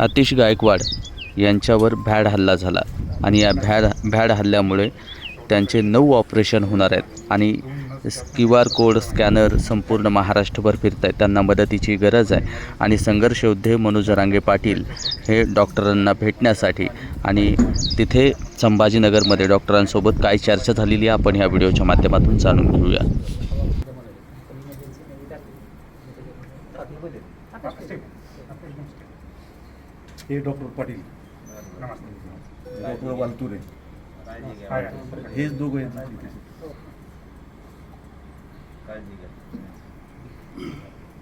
आतिश गायकवाड यांच्यावर भ्याड हल्ला झाला. आणि या भ्याड भ्याड हल्ल्यामुळे त्यांचे नऊ ऑपरेशन होणार आहेत. आणि क्यू आर कोड स्कॅनर संपूर्ण महाराष्ट्रभर फिरत आहेत त्यांना मदतीची गरज आहे. आणि संघर्ष योद्धे मनोज रांगे पाटील हे डॉक्टरांना भेटण्यासाठी आणि तिथे संभाजीनगरमध्ये डॉक्टरांसोबत काय चर्चा झालेली आहे आपण ह्या व्हिडिओच्या माध्यमातून जाणून घेऊया. हे डॉक्टर पाटील। डॉक्टर वालतुरे। हेच दोघं आहेत ना तिथे.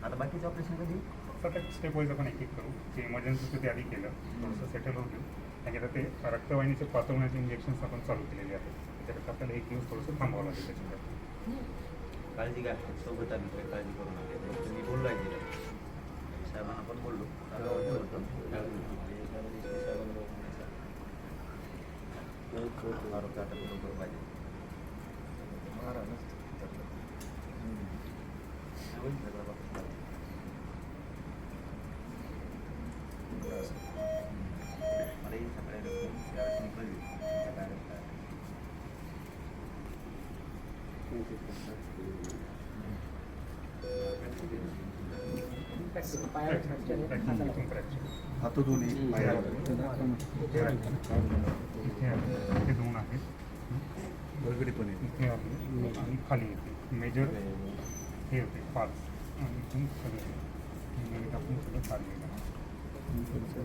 आता बाकीचं ऑपरेशन कधी? सतत स्टेप वाईज आपण एक एक करू ते इमर्जन्सी ते आधी केलं. थोडंसं सेटल होऊ देऊ. त्याच्यात ते रक्तवाहिनीचे पातवण्याचे इंजेक्शन्स आपण चालू केलेले आहेत. त्याच्यात आपल्याला एक दिवस थोडंसं थांबावं लागेल काळजी घ्या. सोबत आली काही काळजी करू नका. तुम्ही बोललो आहे. Marukatam Guru Baju. Mengarah, Atau dulu, खाली येते मेजर हे होते पाच आणि इथून सगळे आपण सगळं काढलेलं आहे इकडचं